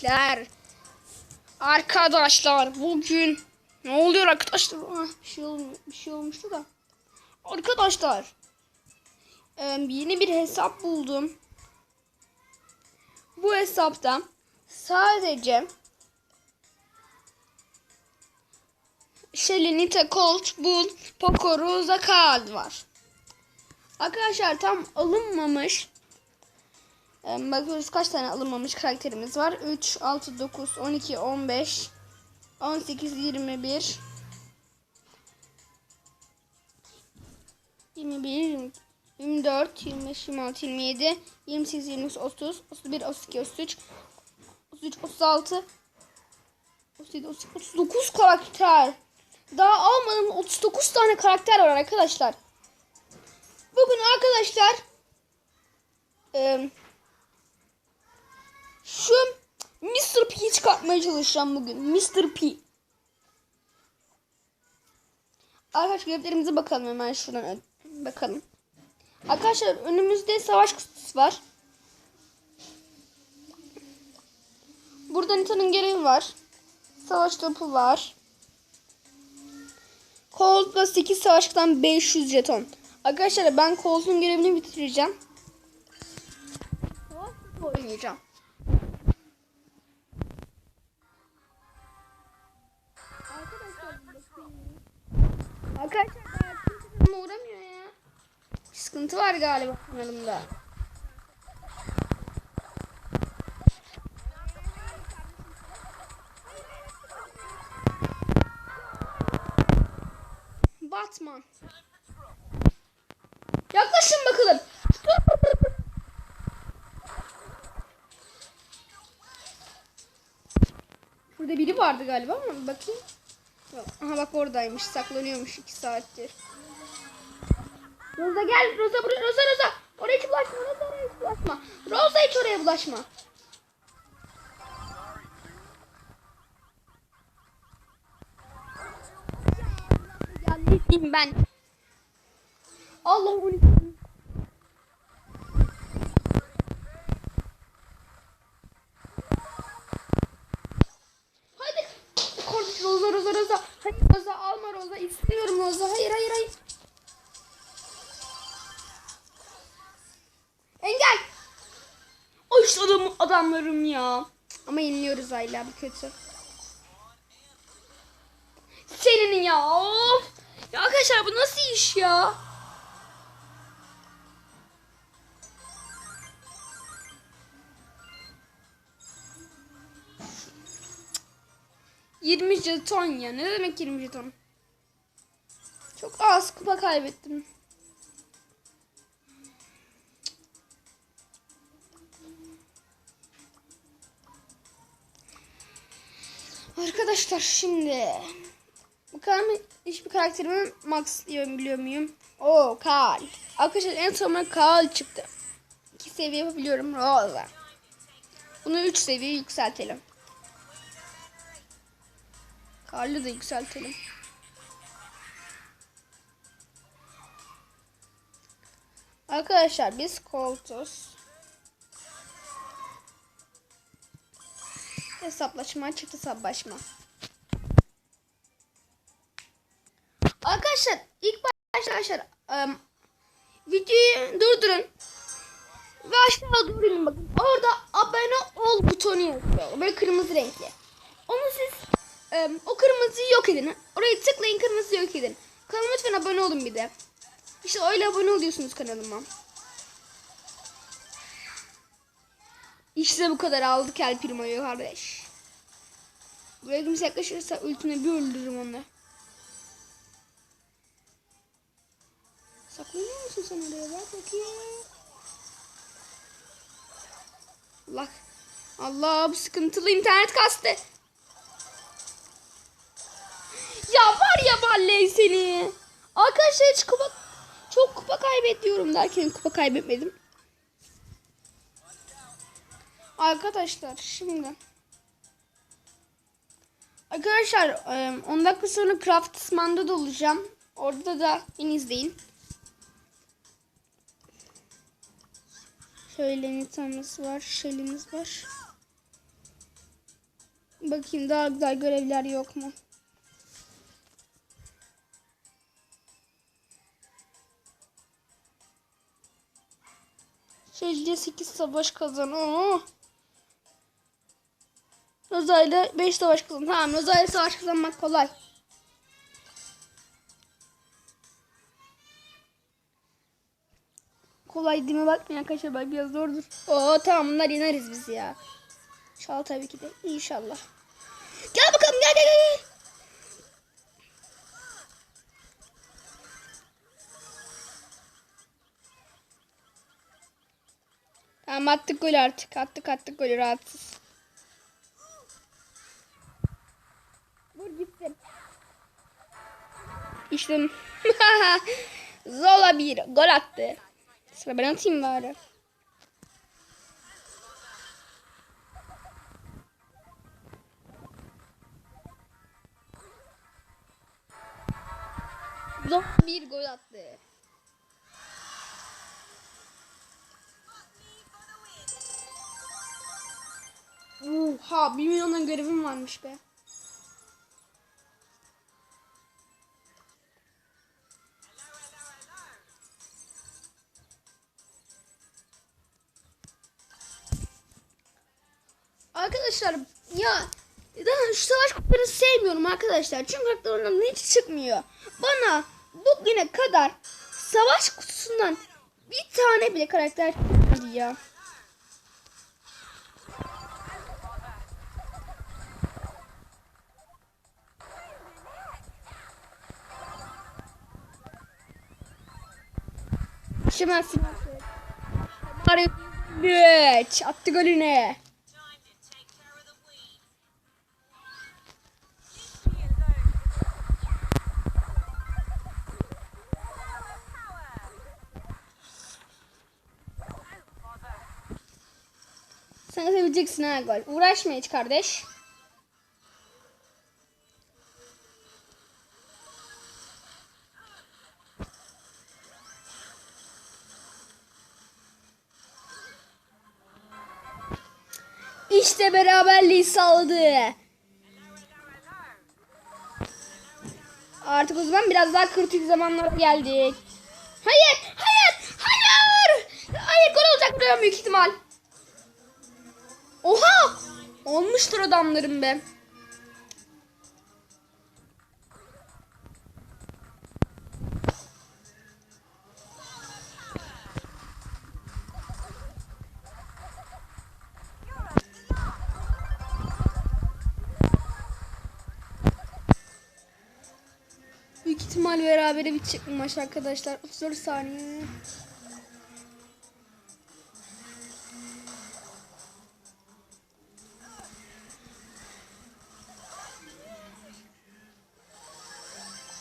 gençler. Arkadaşlar bugün ne oluyor arkadaşlar? Ah, bir şey olmuyor, bir şey olmuştu da. Arkadaşlar e, yeni bir hesap buldum. Bu hesapta sadece Shelly, Colt, Bull, Poco, Rosa, Kaal var. Arkadaşlar tam alınmamış. Ee, bakıyoruz kaç tane alınmamış karakterimiz var. 3, 6, 9, 12, 15, 18, 21, 21, 24, 25, 26, 27, 28, 29, 30, 31, 32, 33, 33, 36, 37, 38, 39 karakter. Daha almadım 39 tane karakter var arkadaşlar. Bugün arkadaşlar e, şu Mr. P'yi çıkartmaya çalışacağım bugün. Mr. P. Arkadaşlar görevlerimize bakalım hemen şuradan bakalım. Arkadaşlar önümüzde savaş kutusu var. Burada Nita'nın görevi var. Savaş topu var. Colt'la 8 savaştan 500 jeton. Arkadaşlar ben Colt'un görevini bitireceğim. Savaş oynayacağım. Arkadaşlar bana uğramıyor ya. Bir sıkıntı var galiba kanalımda. Batman. Yaklaşın bakalım. Burada biri vardı galiba ama bakayım. Aha bak oradaymış. Saklanıyormuş iki saattir. Rosa gel. Rosa buraya. Rosa Rosa. Oraya hiç bulaşma. Rosa oraya hiç bulaşma. Rosa hiç oraya bulaşma. Geldim ben. Allah 12. alma Roza. İstemiyorum Roza. Hayır hayır hayır. Engel. Ay işte adam, adamlarım ya. Ama yeniliyoruz hala bu kötü. Senin ya of. Ya arkadaşlar bu nasıl iş ya? Yirmi jeton ya. Ne demek 20 jeton? Çok az kupa kaybettim. Arkadaşlar şimdi bakalım hiçbir karakterimi max biliyor muyum? Oo Karl. Arkadaşlar en sonunda Karl çıktı. İki seviye yapabiliyorum. Rosa. Bunu üç seviye yükseltelim. Karl'ı da yükseltelim. Arkadaşlar biz koltuz. Hesaplaşma çıktı hesaplaşma. Arkadaşlar ilk başta arkadaşlar ım, videoyu durdurun. Ve aşağı doğru inin bakın. Orada abone ol butonu yazıyor. Böyle kırmızı renkli. Onu siz ım, o kırmızıyı yok edin. Oraya tıklayın kırmızıyı yok edin. Kanalıma lütfen abone olun bir de. İşte öyle abone oluyorsunuz kanalıma. İşte bu kadar aldık El Primo'yu kardeş. Buraya kimse yaklaşırsa ultine bir öldürürüm onu. Saklanıyor musun sen oraya bak bakayım. Allah. Allah bu sıkıntılı internet kastı. Ya var ya vallahi seni. Arkadaşlar hiç kupa çok kupa kaybediyorum derken kupa kaybetmedim. Arkadaşlar şimdi Arkadaşlar e, 10 dakika sonra Craftsman'da da olacağım. Orada da beni izleyin. Şöyle Nita'mız var. Shelly'miz var. Bakayım daha güzel görevler yok mu? Secde 8 savaş kazan. Oo. Rozayla 5 savaş kazan. Tamam Rozayla savaş kazanmak kolay. Kolay değil mi bakmayın arkadaşlar bak biraz zordur. Oo tamam bunlar yeneriz biz ya. İnşallah tabii ki de. İnşallah. Gel bakalım gel gel gel. Tamam attık gol artık. Attık attık golü rahatsız. Vur gitsin. İşte Zola bir gol attı. Sıra ben atayım bari. Zola bir gol attı. Oha 1 milyondan görevim varmış be. Arkadaşlar ya ben şu savaş kutularını sevmiyorum arkadaşlar. Çünkü karakterlerinden hiç çıkmıyor. Bana bugüne kadar savaş kutusundan bir tane bile karakter çıkmadı ya. Şimal Şimal. Mario 3 attı golünü. Time to take care of the weed. Leave me alone. Sen atabileceksin ha gol. Uğraşma hiç kardeş. İşte beraberliği sağladı. Artık o zaman biraz daha kritik zamanlara geldik. Hayır, hayır, hayır. Hayır gol olacak buraya büyük ihtimal. Oha! Olmuştur adamlarım be. İhtimal berabere bitecek bu arkadaşlar. 34 saniye.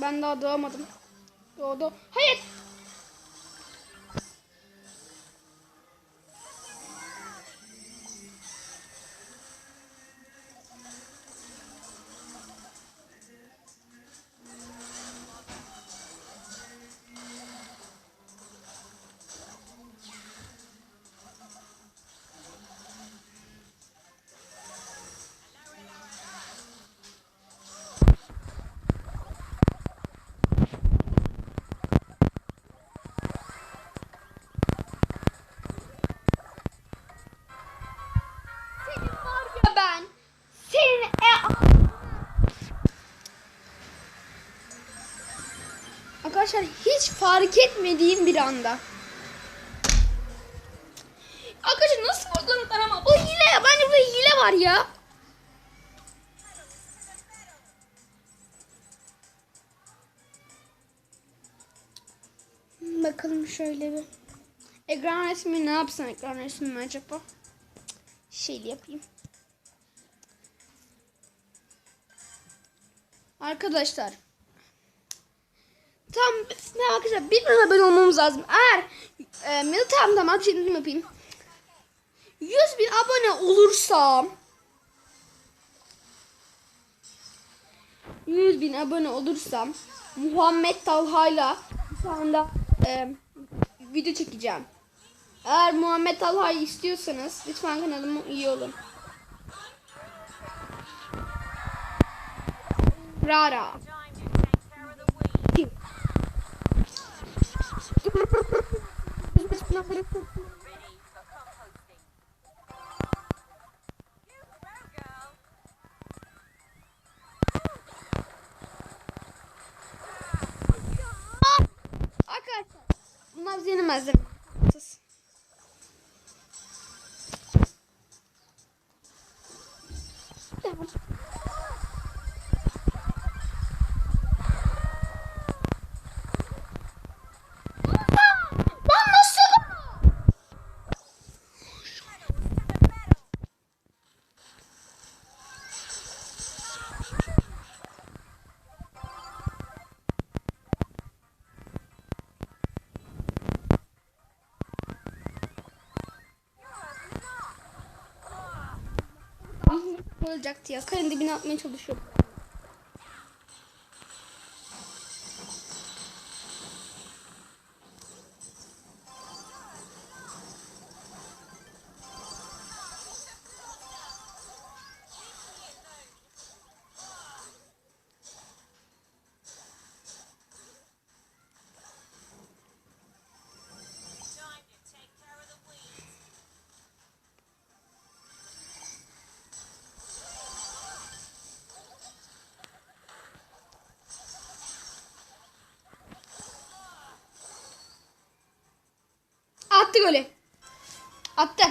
Ben daha doğmadım. Doğdu. Hayır. Arkadaşlar hiç fark etmediğim bir anda. Arkadaşlar nasıl vurdular ama bu hile. Bence bu hile var ya. Bakalım şöyle bir. Ekran resmi ne yapsam ekran resmi acaba? Şeyli yapayım. Arkadaşlar. Tam ne arkadaşlar bir milyon abone olmamız lazım. Eğer e, ya tamam tamam şimdi yapayım. 100 bin abone olursam 100 bin abone olursam Muhammed Talha'yla şu anda e, video çekeceğim. Eğer Muhammed Talha'yı istiyorsanız lütfen kanalıma üye olun. Rara. Arkadaşlar. Bunlar bizi yenemezler. Olacaktı ya. Karın dibine atmaya çalışıyor. Golü. Attı.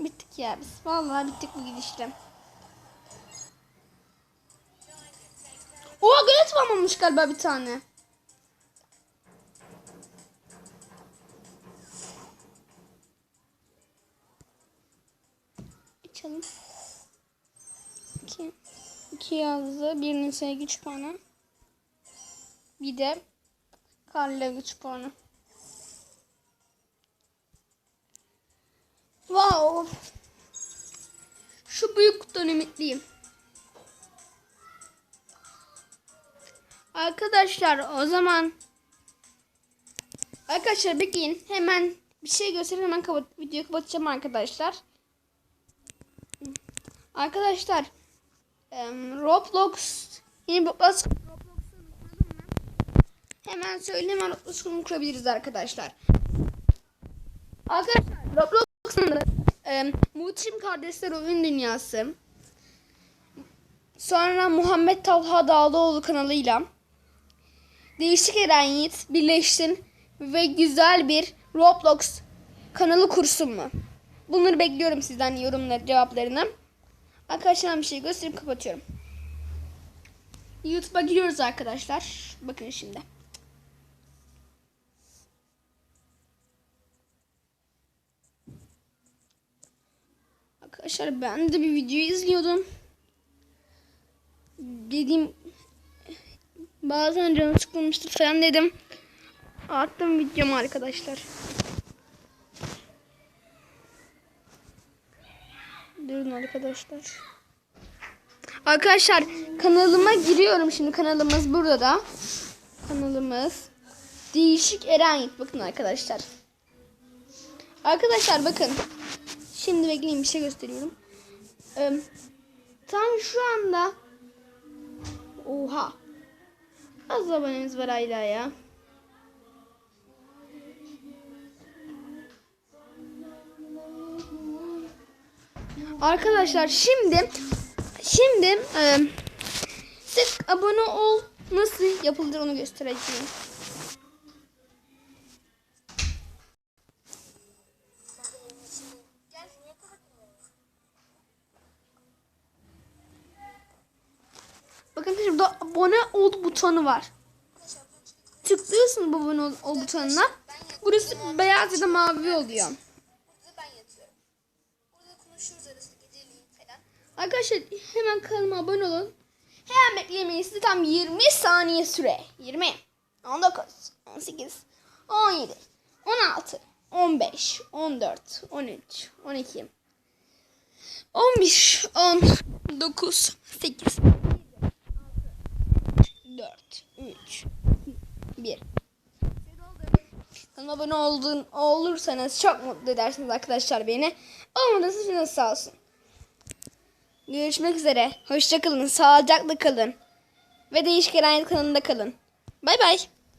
Bittik ya biz. Vallahi bittik bu gidişle. Oha gol atmamış galiba bir tane. Açalım. 2 2 yazdı. Birinin sayı güç. Bir de Karla güç puanı. Wow. Şu büyük kutudan ümitliyim. Arkadaşlar o zaman Arkadaşlar bekleyin. Hemen bir şey göstereyim hemen kapat videoyu kapatacağım arkadaşlar. Arkadaşlar em, Roblox yeni Roblox Hemen söyleyeyim Roblox kurabiliriz arkadaşlar. Arkadaşlar Roblox'un e, Muhtim Kardeşler Oyun Dünyası sonra Muhammed Talha Dağlıoğlu kanalıyla Değişik Eren Yiğit birleşsin ve güzel bir Roblox kanalı kursun mu? Bunları bekliyorum sizden yorumları cevaplarını. Arkadaşlar bir şey gösterip kapatıyorum. YouTube'a giriyoruz arkadaşlar. Bakın şimdi. Arkadaşlar ben de bir video izliyordum. Dediğim bazen canım sıkılmıştır falan dedim. Attım videomu arkadaşlar. Durun arkadaşlar. Arkadaşlar kanalıma giriyorum şimdi kanalımız burada da. Kanalımız Değişik Eren bakın arkadaşlar. Arkadaşlar bakın. Şimdi bekleyin bir şey gösteriyorum. Ee, tam şu anda Oha. Az abonemiz var hala ya. Arkadaşlar şimdi şimdi e, sık abone ol nasıl yapılır onu göstereceğim. Bakın şurada abone ol butonu var. Tıklıyorsun bu abone ol, ol butonuna. Burası beyaz ya da mavi oluyor. Arkadaşlar hemen kanalıma abone olun. Hemen beklemeyin size tam 20 saniye süre. 20, 19, 18, 17, 16, 15, 14, 13, 12, 15, 10, 9, 8, 4, 3, 1. Kanalıma abone oldun, olursanız çok mutlu edersiniz arkadaşlar beni. Olmadıysa canınız sağ olsun. Görüşmek üzere. Hoşça kalın. Sağlıcakla kalın. Ve Değişik Erenet kanalında kalın. Bay bay.